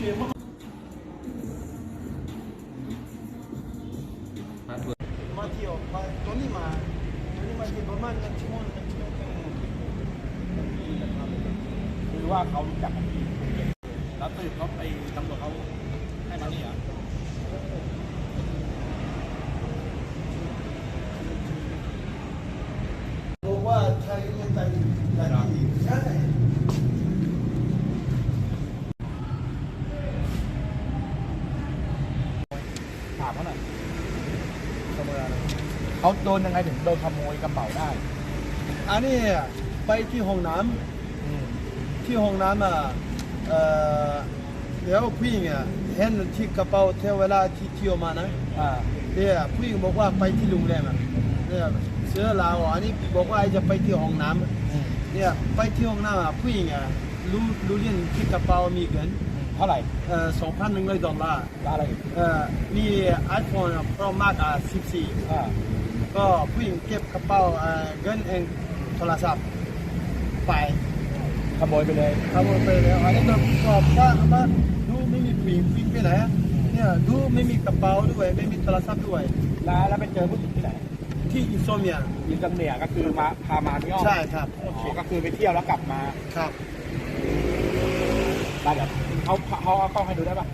มาเที่ยวมาตัวนี้มาตัวนี้มาที่ประมาณกันชั่วโมกันชั่วโมงคือว่าเขาจับผีแล้วตื่นเขาไปตำรวจเขาให้มาเนี่ยรู้ว่าใช้เงินไป ถามเขาหน่อยขโมยอะไรเขาโดนยังไงถึงโดนขโมยกระเป๋าได้ อันนี้ไปที่ห้องน้ำอืมที่ห้องน้ำอะเอ่อเดี๋ยวผู้หญิงอะเห็นที่กระเป๋าเที่ยวเวลาที่เที่ยวมานะอ่าเดี๋ยวผู้หญิงบอกว่าไปที่โรงแรมอะเนี่ยเสื้อลาวอันนี้บอกว่าจะไปที่ห้องน้ำ อืมเนี่ยไปที่ห้องน้ำอะผู้หญิงอะรู้รู้เรื่องที่กระเป๋ามีเงินเท่าไหร่เอ่อสองพันหนึ่งร้อยดอลลาร์ได้อะไรอีกเอ่อมี iPhone Pro Max อะ14อ่าก็ผู้หญิงเก็บกระเป๋าเอ่อเงินเองโทรศัพท์ไปขโมยไปเลยขโมยไปแล้วอันนี้ก็สอบว่าว่าดูไม่มีผู้หญิงผู้หญิงไปไหนอะเนี่ยดูไม่มีกระเป๋าด้วยไม่มีโทรศัพท์ด้วย แล้วแล้วไปเจอผู้หญิงที่ไหนที่อินโซเมียยินจำเนียก็คือมาพามาที่ห้องใช่ครับ อ๋อก็คือไปเที่ยวแล้วกลับมา ครับได้เดี๋ยว เขาเขาเอากล้องให้ดูได้ปะ